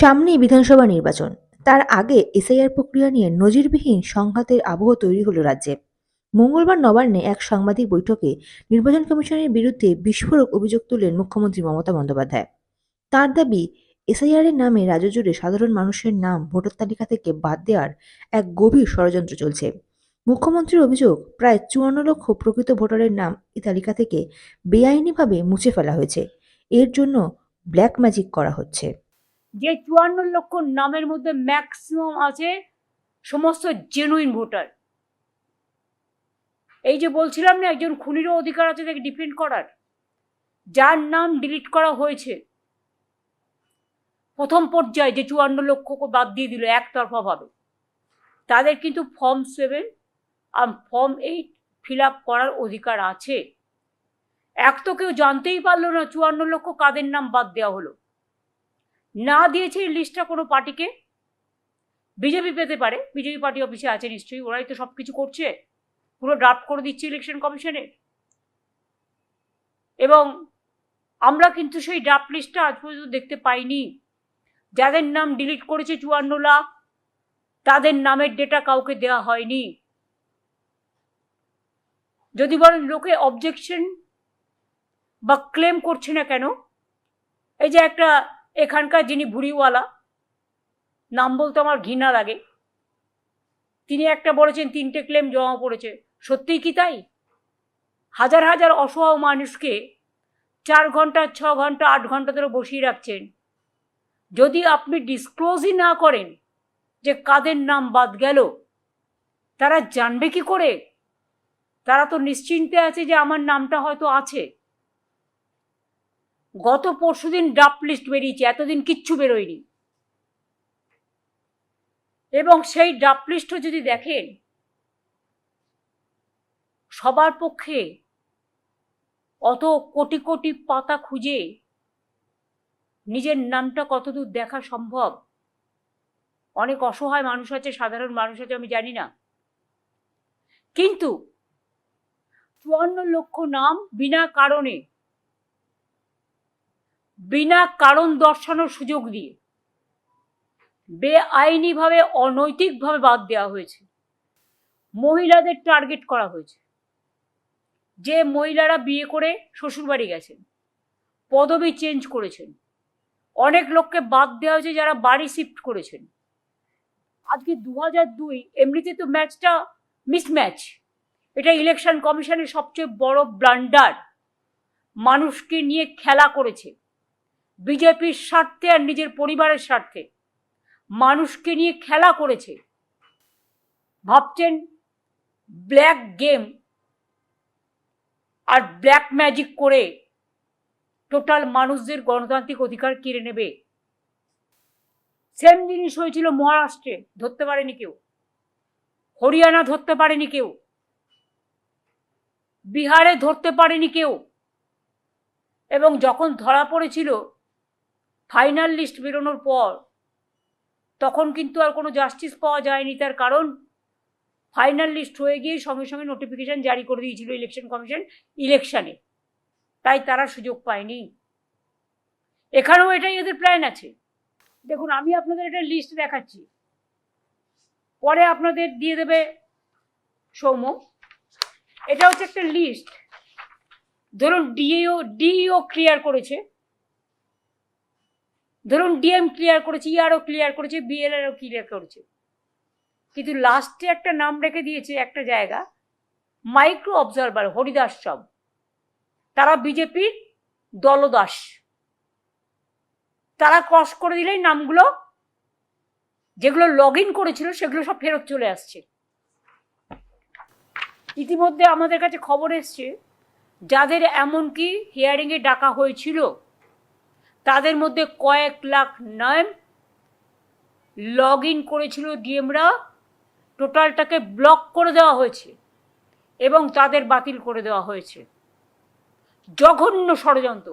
সামনেই বিধানসভা নির্বাচন। তার আগে এসআইআর প্রক্রিয়া নিয়ে নজিরবিহীন সংঘাতের আবহ তৈরি হলো রাজ্যে। মঙ্গলবার নবান্নে এক সাংবাদিক বৈঠকে নির্বাচন কমিশনের বিরুদ্ধে বিস্ফোরক অভিযোগ তুললেন মুখ্যমন্ত্রী মমতা বন্দ্যোপাধ্যায়। তার দাবি, এসআইআর এর নামে রাজ্য জুড়ে সাধারণ মানুষের নাম, ভোটার তালিকা থেকে বাদ দেওয়ার এক গভীর ষড়যন্ত্র চলছে। মুখ্যমন্ত্রীর অভিযোগ, প্রায় চুয়ান্ন লক্ষ প্রকৃত ভোটারের নাম এই তালিকা থেকে বেআইনিভাবে মুছে ফেলা হয়েছে। এর জন্য ব্ল্যাক ম্যাজিক করা হচ্ছে। যে চুয়ান্ন লক্ষ নামের মধ্যে ম্যাক্সিমাম আছে সমস্ত জেনুইন ভোটার এই যে বলছিলাম না, একজন খুনিরও অধিকার আছে তাকে ডিফেন্ড করার। যার নাম ডিলিট করা হয়েছে। প্রথম পর্যায়ে যে চুয়ান্ন লক্ষকে বাদ দিয়ে দিল একতরফাভাবে তাদের কিন্তু ফর্ম সেভেন আর ফর্ম এইট ফিল আপ করার অধিকার আছে। এক তো কেউ জানতেই পারল না চুয়ান্ন লক্ষ কাদের নাম বাদ দেওয়া হলো। না দিয়েছে এই লিস্টটা কোনো পার্টিকে? বিজেপি পেতে পারে। বিজেপি পার্টি অফিসে আছে নিশ্চয়ই। ওরাই তো সব কিছু করছে। পুরো ড্রাফট করে দিচ্ছে ইলেকশন কমিশনে এবং আমরা কিন্তু সেই ড্রাফট লিস্টটা আজ পর্যন্ত দেখতে পাইনি। যাদের নাম ডিলিট করেছে চুয়ান্ন লাখ, তাদের নামের ডেটা কাউকে দেওয়া হয়নি। যদি বলেন লোকে অবজেকশন বা ক্লেম করছে না কেন? এই যে একটা এখানকার যিনি বুড়িওয়ালা নাম বলতে আমার ঘৃণা লাগে। তিনি একটা বলেছেন, তিনটে ক্লেম জমা পড়েছে। সত্যিই কি তাই? হাজার হাজার অসহায় মানুষকে চার ঘণ্টা, ছ ঘণ্টা, আট ঘণ্টা ধরে বসিয়ে রাখছেন। যদি আপনি ডিসক্লোজই না করেন যে কাদের নাম বাদ গেল, তারা জানবে কি করে? তারা তো নিশ্চিন্তে আছে যে আমার নামটা হয়তো আছে। গত পরশুদিন ড্রাফট লিস্ট বেরিয়েছে, এতদিন কিচ্ছু বেরোয়নি। এবং সেই ড্রাফট লিস্টও যদি দেখেন, সবার পক্ষে অত কোটি কোটি পাতা খুঁজে নিজের নামটা কতদূর দেখা সম্ভব? অনেক অসহায় মানুষ আছে, সাধারণ মানুষ আছে, আমি জানি না। কিন্তু চুয়ান্ন লক্ষ নাম বিনা কারণে বিনা কারণ দর্শানোর সুযোগ দিয়ে। বেআইনিভাবে, অনৈতিকভাবে বাদ দেওয়া হয়েছে। মহিলাদের টার্গেট করা হয়েছে। যে মহিলারা বিয়ে করে শ্বশুরবাড়ি গেছেন, পদবি চেঞ্জ করেছেন, অনেক লোককে বাদ দেওয়া হয়েছে যারা বাড়ি শিফট করেছেন। আজকে দু হাজার দুই এমনিতে তো ম্যাচটা মিসম্যাচ। এটা ইলেকশন কমিশনের সবচেয়ে বড় ব্লান্ডার। মানুষকে নিয়ে খেলা করেছে। বিজেপির স্বার্থে আর নিজের পরিবারের স্বার্থে। মানুষকে নিয়ে খেলা করেছে। ভাবছেন ব্ল্যাক গেম আর ব্ল্যাক ম্যাজিক করে টোটাল মানুষদের গণতান্ত্রিক অধিকার কেড়ে নেবে। সেম জিনিস হয়েছিল মহারাষ্ট্রে, ধরতে পারেনি কেউ। হরিয়ানা ধরতে পারেনি কেউ। বিহারে ধরতে পারেনি কেউ। এবং যখন ধরা পড়েছিল ফাইনাল লিস্ট বেরোনোর পর তখন কিন্তু আর কোনো জাস্টিস পাওয়া যায়নি তার কারণ ফাইনাল লিস্ট হয়ে গিয়ে সঙ্গে সঙ্গে নোটিফিকেশান জারি করে দিয়েছিল ইলেকশন কমিশন ইলেকশানে। তাই তারা সুযোগ পায়নি। এখানেও এটাই এদের প্ল্যান আছে। দেখুন, আমি আপনাদের এটা লিস্ট দেখাচ্ছি। পরে আপনাদের দিয়ে দেবে সৌম্য। এটা হচ্ছে একটা লিস্ট। ধরুন ডিএও ডিইও ক্লিয়ার করেছে। ধরুন ডিএম ক্লিয়ার করেছে ইআরও ক্লিয়ার করেছে বিএলআরও ক্লিয়ার করেছে। কিন্তু লাস্টে একটা নাম রেখে দিয়েছে একটা জায়গা মাইক্রো অবজারভার হরিদাস সব তারা বিজেপির দলদাস। তারা ক্রস করে দিলেই নামগুলো, যেগুলো লগ ইন করেছিল, সেগুলো সব ফেরত চলে আসছে। ইতিমধ্যে আমাদের কাছে খবর এসছে, যাদের এমনকি হিয়ারিংয়ে ডাকা হয়েছিল তাদের মধ্যে কয়েক লাখ নাম লগ ইন করেছিল ডিএমরা। টোটালটাকে ব্লক করে দেওয়া হয়েছে এবং তাদের বাতিল করে দেওয়া হয়েছে। জঘন্য ষড়যন্ত্র।